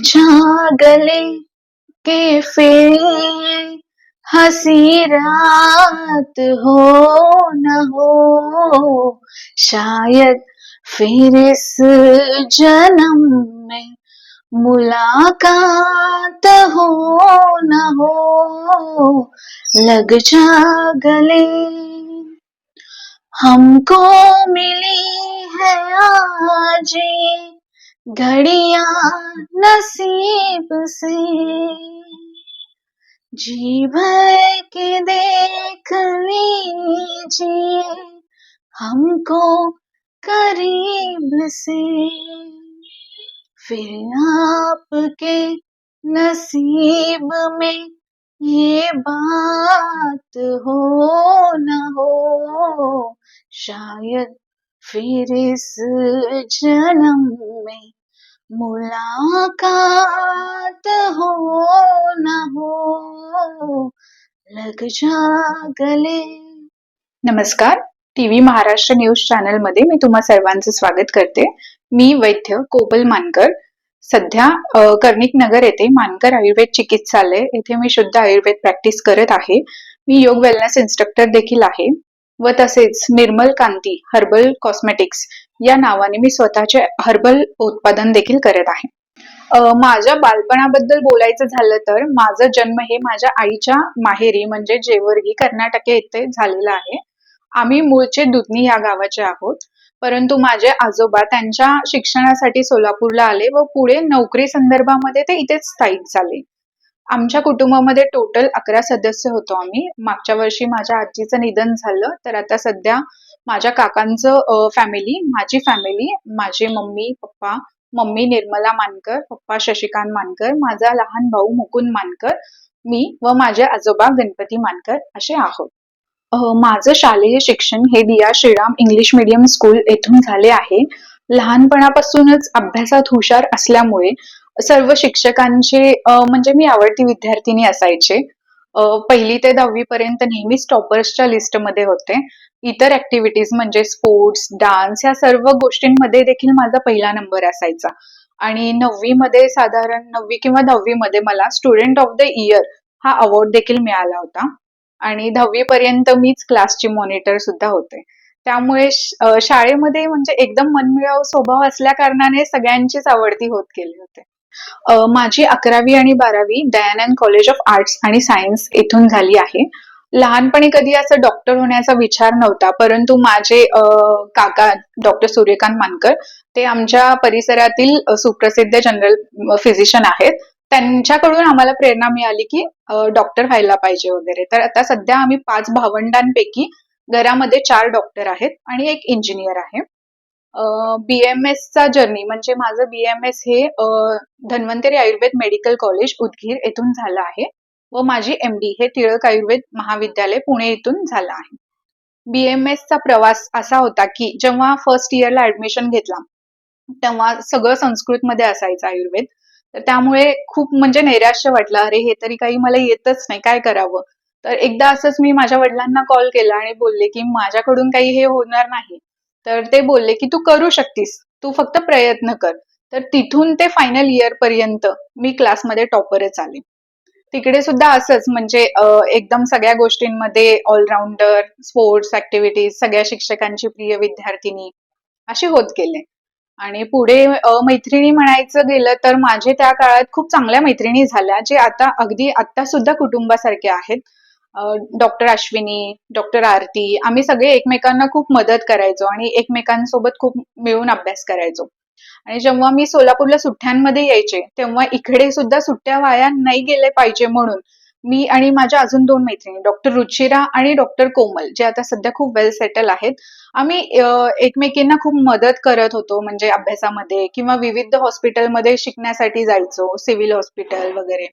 गले के फिर हँसी रात हो न हो, शायद फिर इस जन्म में मुलाकात हो न हो। लग जा गले हमको मिली है आज घड़िया नसीब से। जी भर के देख लीजिए हमको करीब से। फिर आपके नसीब में ये बात हो न हो, शायद फिर इस जन्म में मुलाकात हो न हो लग जागले. नमस्कार. टीव्ही महाराष्ट्र न्यूज चॅनलमध्ये मी तुम्हा सर्वांचं स्वागत करते. मी वैद्य कोपल मानकर. सध्या कर्णिक नगर येथे मानकर आयुर्वेद चिकित्सालय येथे मी शुद्ध आयुर्वेद प्रॅक्टिस करत आहे. मी योग वेलनेस इन्स्ट्रक्टर देखील आहे. व तसेच निर्मल कांती हर्बल कॉस्मेटिक्स या नावाने मी स्वतःचे हर्बल उत्पादन देखील करत आहे. माझ्या बालपणाबद्दल बोलायचं झालं तर माझा जन्म हे माझ्या आईच्या माहेरी म्हणजे जेवर्गी कर्नाटक येथे झालेला आहे. आम्ही मूळचे दुधनी या गावाचे आहोत. परंतु माझे आजोबा त्यांच्या शिक्षणासाठी सोलापूरला आले व पुढे नोकरी संदर्भामध्ये ते इथेच स्थायिक झाले. आमच्या कुटुंबामध्ये टोटल अकरा सदस्य होतो आम्ही. मागच्या वर्षी माझ्या आजीचं निधन झालं तर आता सध्या माझ्या काकांचं फॅमिली माझी फॅमिली माझे mummy papa mummy Nirmala Mankar papa Shashikant Mankar माझा लहान भाऊ मुकुंद मानकर मी व माझे आजोबा गणपती मानकर असे आहोत. माझं शालेय शिक्षण हे Diya Shriram English medium school येथून झाले आहे. लहानपणापासूनच अभ्यासात हुशार असल्यामुळे सर्व शिक्षकांचे म्हणजे मी आवडती विद्यार्थिनी असायचे. पहिली ते दहावी पर्यंत नेहमीच टॉपर्सच्या लिस्टमध्ये होते. इतर ऍक्टिव्हिटीज म्हणजे स्पोर्ट्स डान्स या सर्व गोष्टींमध्ये देखील माझा पहिला नंबर असायचा. आणि नववी मध्ये साधारण नववी किंवा दहावी मध्ये मला स्टुडंट ऑफ द इयर हा अवॉर्ड देखील मिळाला होता. आणि दहावी पर्यंत मीच क्लासची मॉनिटर सुद्धा होते. त्यामुळे शाळेमध्ये म्हणजे एकदम मनमिळाव स्वभाव असल्या कारणाने सगळ्यांचीच आवडती होत गेले होते. अ, माझी अकरावी आणि बारावी दयानंद कॉलेज ऑफ आर्ट्स आणि सायन्स येथून झाली आहे. लहानपणी कधी असं डॉक्टर होण्याचा विचार नव्हता परंतु माझे अ, काका डॉक्टर सूर्यकांत मानकर ते आमच्या परिसरातील अ, सुप्रसिद्ध जनरल फिजिशियन आहेत. त्यांच्याकडून आम्हाला प्रेरणा मिळाली की डॉक्टर व्हायला पाहिजे वगैरे. तर आता सध्या आम्ही पाच भावंडांपैकी घरामध्ये चार डॉक्टर आहेत आणि एक इंजिनियर आहे. बीएमएस चा जर्नी म्हणजे माझं बीएमएस हे धन्वंतरी आयुर्वेद मेडिकल कॉलेज उदगीर येथून झालं आहे व माझी एमडी हे टिळक आयुर्वेद महाविद्यालय पुणे येथून झालं आहे. बीएमएस चा प्रवास असा होता की जेव्हा फर्स्ट इयरला ऍडमिशन घेतला तेव्हा सगळं संस्कृतमध्ये असायचं आयुर्वेद. तर त्यामुळे खूप म्हणजे नैराश्य वाटलं अरे हे तरी काही मला येतच नाही काय करावं? तर एकदा असंच मी माझ्या वडिलांना कॉल केला आणि बोलले की माझ्याकडून काही हे होणार नाही. तर ते बोलले की तू करू शकतीस. तू फक्त प्रयत्न कर. तर तिथून ते फायनल इयर पर्यंत मी क्लासमध्ये टॉपरच आले. तिकडे सुद्धा असंच म्हणजे एकदम सगळ्या गोष्टींमध्ये ऑलराऊंडर स्पोर्ट्स ऍक्टिव्हिटीज सगळ्या शिक्षकांची प्रिय विद्यार्थिनी असे होत गेले. आणि पुढे मैत्रिणी म्हणायचं गेलं तर माझे त्या काळात खूप चांगल्या मैत्रिणी झाल्या जे आता अगदी आता सुद्धा कुटुंबासारखे आहेत. डॉक्टर अश्विनी डॉक्टर आरती आम्ही सगळे एकमेकांना खूप मदत करायचो आणि एकमेकांसोबत खूप मिळून अभ्यास करायचो. आणि जेव्हा मी सोलापूरला सुट्ट्यांमध्ये यायचे तेव्हा इकडे सुद्धा सुट्ट्या वाया नाही गेले पाहिजे म्हणून मी आणि माझ्या अजून दोन मैत्रिणी डॉक्टर रुचिरा आणि डॉक्टर कोमल जे आता सध्या खूप वेल सेटल आहेत आम्ही एकमेकींना खूप मदत करत होतो म्हणजे अभ्यासामध्ये किंवा विविध हॉस्पिटलमध्ये शिकण्यासाठी जायचो सिव्हिल हॉस्पिटल वगैरे.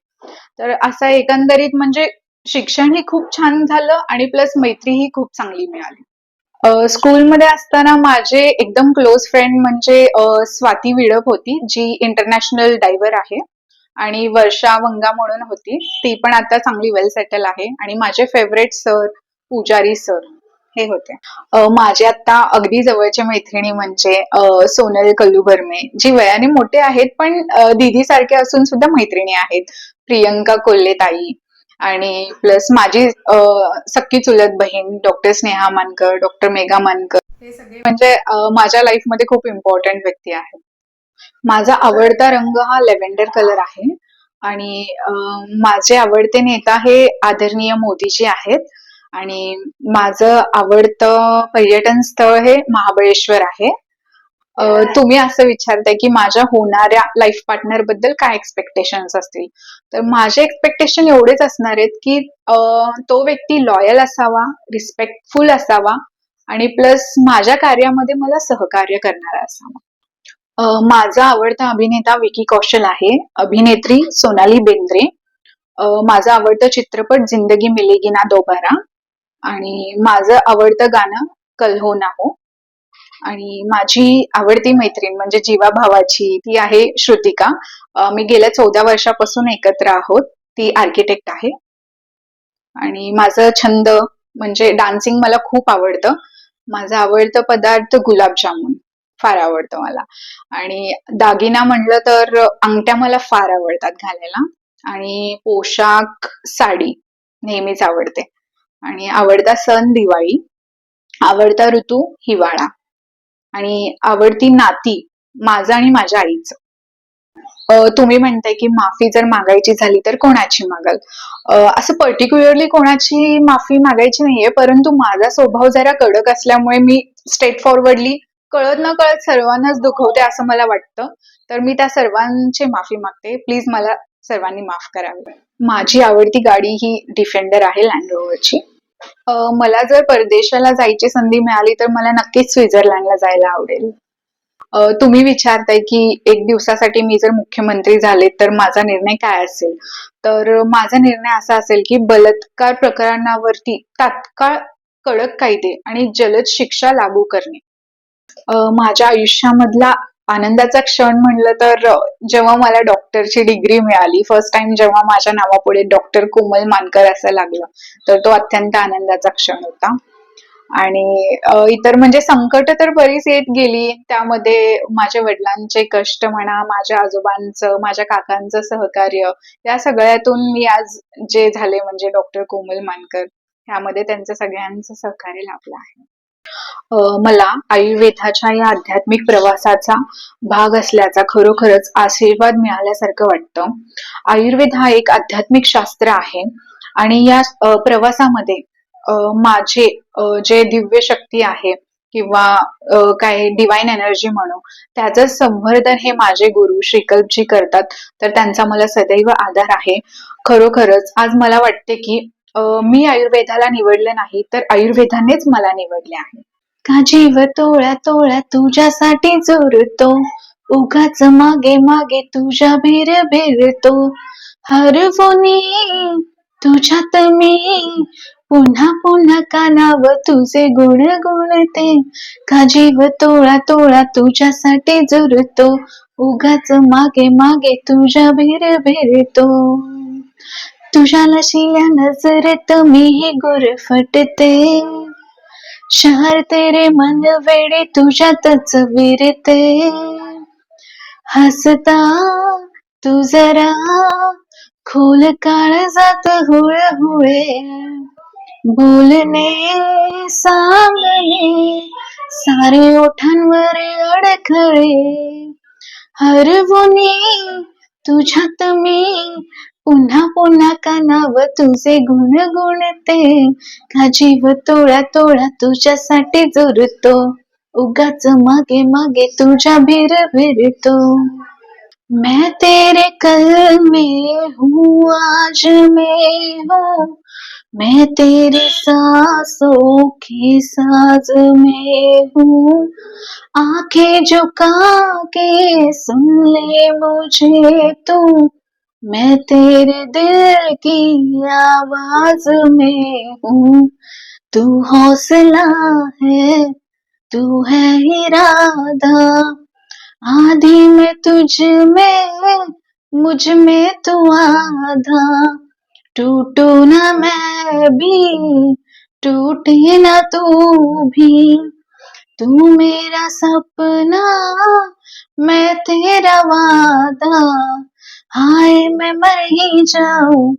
तर असं एकंदरीत म्हणजे शिक्षण हे खूप छान झालं आणि प्लस मैत्रीही खूप चांगली मिळाली. स्कूलमध्ये असताना माझे एकदम क्लोज फ्रेंड म्हणजे स्वाती विडप होती जी इंटरनॅशनल डायव्हर आहे आणि वर्षा वंगा म्हणून होती. ती पण आता चांगली वेल सेटल आहे आणि माझे फेवरेट सर पुजारी सर हे होते. माझे आता अगदी जवळचे मैत्रिणी म्हणजे सोनल कलुबर्मे जी वयाने मोठे आहेत पण दिदी सारखे असून सुद्धा मैत्रिणी आहेत. प्रियंका कोल्हे ताई आणि प्लस माझी सक्की चुलत बहीण डॉक्टर स्नेहा मानकर डॉक्टर मेघा मानकर हे सगळे म्हणजे माझ्या लाईफमध्ये खूप इम्पॉर्टंट व्यक्ती आहेत. माझा आवडता रंग हा लेव्हेंडर कलर आहे. आणि माझे आवडते नेता हे आदरणीय मोदीजी आहेत. आणि माझं आवडतं पर्यटन स्थळ हे महाबळेश्वर आहे. तुम्ही असं विचारताय की माझ्या होणाऱ्या लाईफ पार्टनरबद्दल काय एक्सपेक्टेशन्स असतील? तर माझे एक्सपेक्टेशन एवढेच असणार आहेत की तो व्यक्ती लॉयल असावा रिस्पेक्टफुल असावा आणि प्लस माझ्या कार्यामध्ये मला सहकार्य करणारा असावा. माझा आवडता अभिनेता विकी कौशल आहे. अभिनेत्री सोनाली बेंद्रे. माझा आवडता चित्रपट जिंदगी मिलेगी ना दोबारा. आणि माझं आवडतं गाणं कल हो ना हो. आणि माझी आवडती मैत्रीण म्हणजे जीवा भावाची ती आहे श्रुतिका. मी गेल्या चौदा वर्षापासून एकत्र आहोत. ती आर्किटेक्ट आहे. आणि माझं छंद म्हणजे डान्सिंग मला खूप आवडतं. माझं आवडतं पदार्थ गुलाबजामुन. फार आवडतं मला. आणि दागिना म्हणलं तर अंगठ्या मला फार आवडतात घालायला. आणि पोशाख साडी नेहमीच आवडते. आणि आवडता सण दिवाळी. आवडता ऋतू हिवाळा. आणि आवडती नाती माझं आणि माझ्या आईचं. तुम्ही म्हणताय की माफी जर मागायची झाली तर कोणाची मागाल? असं पर्टिक्युलरली कोणाची माफी मागायची नाहीये परंतु माझा स्वभाव जरा कडक असल्यामुळे मी स्ट्रेट फॉरवर्डली कळत न कळत सर्वांनाच दुखवते असं मला वाटतं. तर मी त्या सर्वांची माफी मागते. प्लीज मला सर्वांनी माफ करावे. माझी आवडती गाडी ही डिफेंडर आहे लँड रोवरची मला जर परदेशाला जायची संधी मिळाली तर मला नक्कीच स्वित्झर्लंडला जायला आवडेल. तुम्ही विचारताय की एक दिवसासाठी मी जर मुख्यमंत्री झाले तर माझा निर्णय काय असेल? तर माझा निर्णय असा असेल की बलात्कार प्रकरणावरती तात्काळ कडक कायदे आणि जलद शिक्षा लागू करणे. माझ्या आयुष्यामधला आनंदाचा क्षण म्हणलं तर जेव्हा मला डॉक्टरची डिग्री मिळाली फर्स्ट टाइम जेव्हा माझ्या नावापुढे डॉक्टर कोमल मानकर असं लागलं तर तो अत्यंत आनंदाचा क्षण होता. आणि इतर म्हणजे संकट तर बरीच येत गेली त्यामध्ये माझ्या वडिलांचे कष्ट म्हणा माझ्या आजोबांचं माझ्या काकांचं सहकार्य या सगळ्यातून मी आज जे झाले म्हणजे डॉक्टर कोमल मानकर त्यामध्ये त्यांचं सगळ्यांचं सहकार्य लाभलं आहे. मला आयुर्वेदाच्या या आध्यात्मिक प्रवासाचा भाग असल्याचा खरोखरच आशीर्वाद मिळाल्यासारखं वाटतं. आयुर्वेद हा एक आध्यात्मिक शास्त्र आहे आणि या प्रवासामध्ये माझे जे दिव्य शक्ती आहे किंवा काही काय डिवाइन एनर्जी म्हणू त्याचं संवर्धन हे माझे गुरु श्रीकल्पजी करतात तर त्यांचा मला सदैव आधार आहे. खरोखरच आज मला वाटते की मी आयुर्वेदाला निवडलं नाही तर आयुर्वेदानेच मला निवडले आहे. का जीव तोळ्या तोळ्या तुझ्यासाठी जोरतो उगाच मागे मागे तुझ्या भीर भेरतो. हरवणी तुझ्यात मी. पुन्हा पुन्हा कानाव तुझे गुण गुणते. का जीव तोळा तोळा तुझ्यासाठी जुरतो उगाच मागे मागे तुझ्या भिर भेरतो. तुझ्या लशिल्या नजरेत मी हे गुरफटते. शहर तेरे मन वेडे तुझ्यातच विरते. हसता तू जरा खोल काळ जात हुळ हुळे बोलणे सांगणे सारे ओठांवर अडखळे. हरवुनी तुझ्यात मी पुन्हा पुन्हा कानाव तुझे गुण गुणते. का जीव तोळा तोळा तुझ्यासाठी जुरतो उगाच मागे मागे तुझ्या भीर भिरतो मैं तेरे कल में हूँ, आज मैं हूँ. मैं तेरे सांसों के साज में हूँ. आँखें झुका के सुन ले मुझे तू. मैं तेरे दिल की आवाज़ में हूँ। तू हौसला है, तू है इरादा। आधी में तुझ में, मुझमें तू आधा। टूटू ना मैं भी, टूटे ना तू भी। तू मेरा सपना, मैं तेरा वादा। हाय मैं मर ही जाऊँ,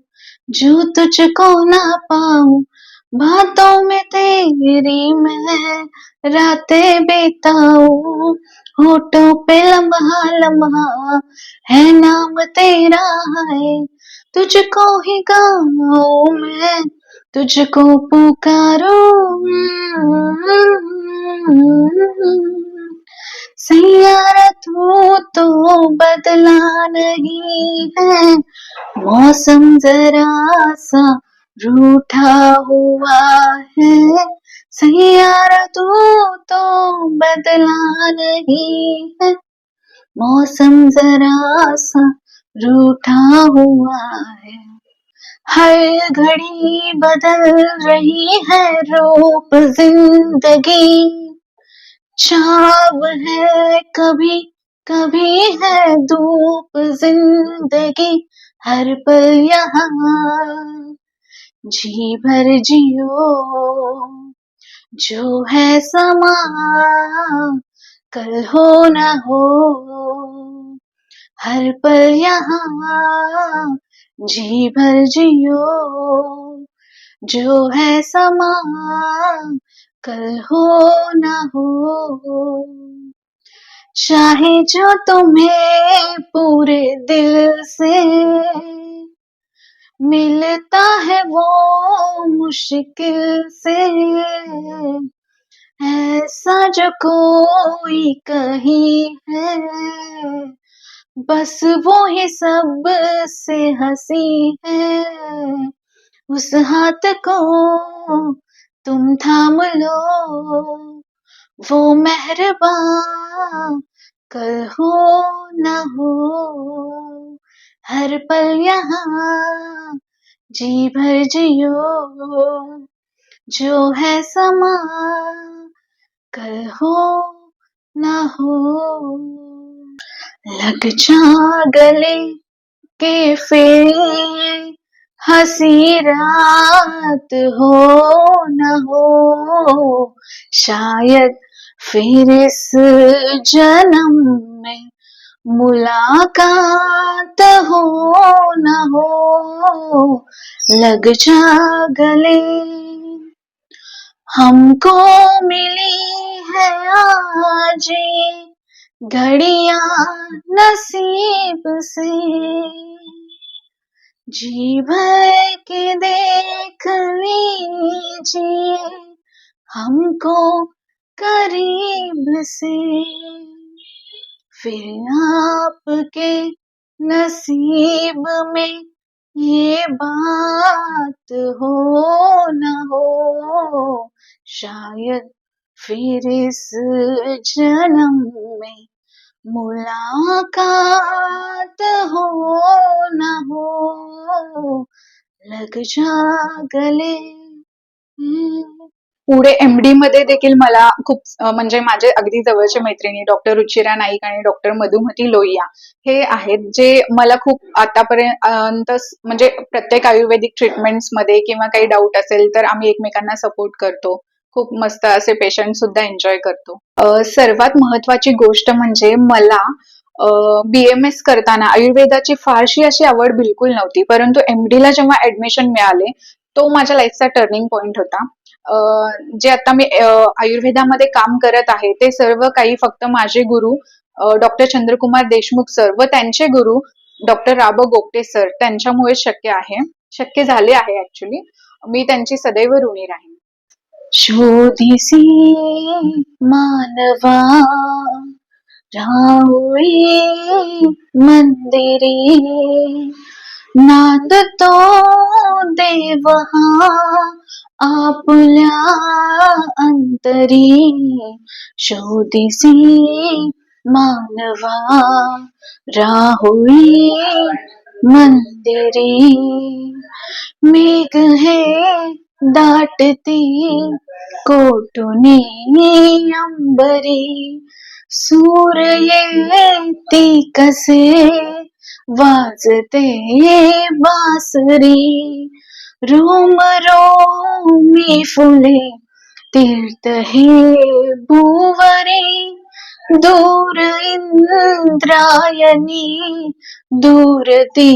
जो तुझको ना पाऊँ। बातों में तेरी मैं रातें बिताऊं। होठों पे लम्हा लम्हा है नाम तेरा है। तुझको ही गाऊं मैं, तुझको पुकारूं। सैयारा तू तो बदला नहीं है। मौसम जरा सा रूठा हुआ है। सैयारा तू तो बदला नहीं है। मौसम जरा सा रूठा हुआ है। हर घड़ी बदल रही है। रूप ज़िंदगी छाव है कभी कभी है धूप ज़िंदगी, हर पल यहाँ। जी भर जियो, जो है समा, कल हो न हो, हर पल यहाँ। जी भर जियो, जो है समा कल हो ना हो। चाहे जो तुम्हें पूरे दिल से मिलता है वो मुश्किल से। ऐसा जो कोई कहीं है, बस वो ही सबसे हँसी है। उस हाथ को तुम थाम लो। वो मेहरबान, कल हो ना हो, हर पल यहाँ, जी भर जियो। जो है समा, कल हो ना हो। लग जा गले के फिर हँसी रात हो न हो, शायद फिर इस जन्म में मुलाकात हो न हो, लग जा गले। हमको मिली है आज घड़िया नसीब से। जी भर के देख लीजिए हमको करीब से। फिर आपके नसीब में ये बात हो न हो शायद फिर इस जन्म में मुलाकात हो न हो लग जागले. पुढे एमडी मध्ये देखील मला खूप अं, म्हणजे माझे अगदी जवळचे मैत्रिणी डॉक्टर रुचिरा नाईक आणि डॉक्टर मधुमती लोहिया हे आहेत जे मला खूप आतापर्यंत म्हणजे प्रत्येक आयुर्वेदिक ट्रीटमेंट्समध्ये किंवा काही डाऊट असेल तर आम्ही एकमेकांना सपोर्ट करतो. खूप मस्त असे पेशंट सुद्धा एन्जॉय करतो. सर्वात महत्वाची गोष्ट म्हणजे मला बीएमएस करताना आयुर्वेदाची फारशी अशी आवड बिलकुल नव्हती. परंतु एमडी ला जेव्हा ऍडमिशन मिळाले तो माझ्या लाईफचा टर्निंग पॉइंट होता. जे आता मी आयुर्वेदामध्ये काम करत आहे ते सर्व काही फक्त माझे गुरु डॉक्टर चंद्रकुमार देशमुख सर व त्यांचे गुरु डॉक्टर राब गोपटे सर त्यांच्यामुळे शक्य आहे. शक्य झाले आहे ऍक्च्युली मी त्यांची सदैव ऋणी राहीन. शोधिसी मानवा राहुळी मंदिरे नाद तो देवा आपल्या अंतरी शोधिसी मानवा राहुळी मंदिरे मेघ है दाटती कोटुनी अंबरी. सूर येते कसे? वाजते बासरी. रोम रोमी फुले तीर्थ हे भुवरे. दूर इंद्रायणी दूर ती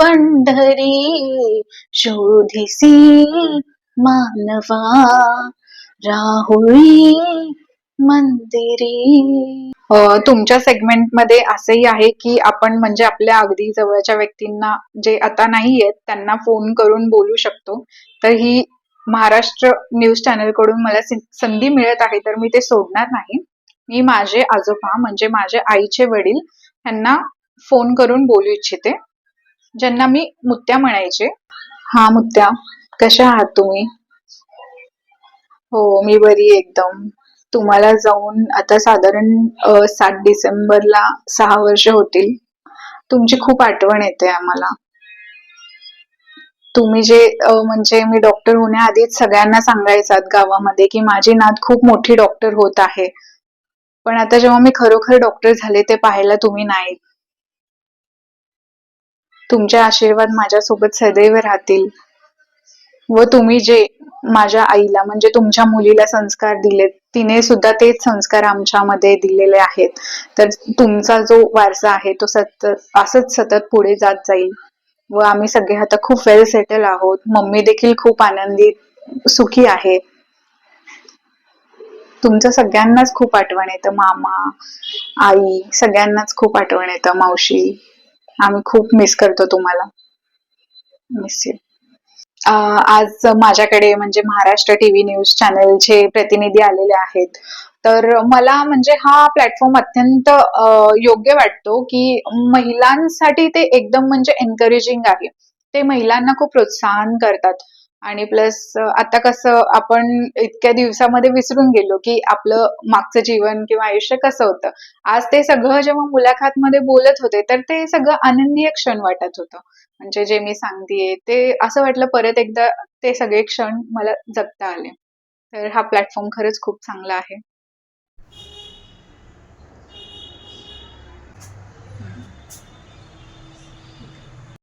पंढरी शोधिसी मानवा राहुळी मंदिरी. तुमच्या सेगमेंटमध्ये असंही आहे की आपण म्हणजे आपल्या अगदी जवळच्या व्यक्तींना जे आता नाही आहेत त्यांना फोन करून बोलू शकतो. तर ही महाराष्ट्र न्यूज चॅनलकडून मला संधी मिळत आहे तर मी ते सोडणार नाही. मी माझे आजोबा म्हणजे माझे आईचे वडील यांना फोन करून बोलू इच्छिते. ज्यांना मी मुत्या म्हणायचे. हा मुत्या कशा आहात तुम्ही? हो मी बरी एकदम. तुम्हाला जाऊन आता साधारण सात डिसेंबरला सहा वर्ष होतील. तुमची खूप आठवण येते आम्हाला. तुम्ही जे म्हणजे मी डॉक्टर होण्याआधीच सगळ्यांना सांगायचात गावामध्ये की माझी नात खूप मोठी डॉक्टर होत आहे. पण आता जेव्हा मी खरोखर डॉक्टर झाले ते पाहायला तुम्ही नाही. तुमचे आशीर्वाद माझ्यासोबत सदैव राहतील. व तुम्ही जे माझ्या आईला म्हणजे तुमच्या मुलीला संस्कार दिलेत तिने सुद्धा तेच संस्कार आमच्यामध्ये दिलेले आहेत. तर तुमचा जो वारसा आहे तो सतत असंच सतत पुढे जात जाईल. व आम्ही सगळे आता खूप वेल सेटल आहोत. मम्मी देखील खूप आनंदी सुखी आहे. तुमचं सगळ्यांनाच खूप आठवण येतं मामा आई सगळ्यांनाच खूप आठवण येतं मावशी. आम्ही खूप मिस करतो तुम्हाला. मिस यू आज माझ्याकडे म्हणजे महाराष्ट्र टीव्ही न्यूज चॅनलचे प्रतिनिधी आलेले आहेत. तर मला म्हणजे हा प्लॅटफॉर्म अत्यंत योग्य वाटतो की महिलांसाठी ते एकदम म्हणजे एनकरेजिंग आहे. ते महिलांना खूप प्रोत्साहन करतात. आणि प्लस आता कसं आपण इतक्या दिवसामध्ये विसरून गेलो की आपलं मागचं जीवन किंवा आयुष्य कसं होतं. आज ते सगळं जेव्हा मुलाखत मध्ये बोलत होते तर ते सगळं आनंदीय क्षण वाटत होतं. म्हणजे जे मी सांगतेय ते असं वाटलं परत एकदा ते सगळे क्षण मला जगता आले. तर हा प्लॅटफॉर्म खरंच खूप चांगला आहे.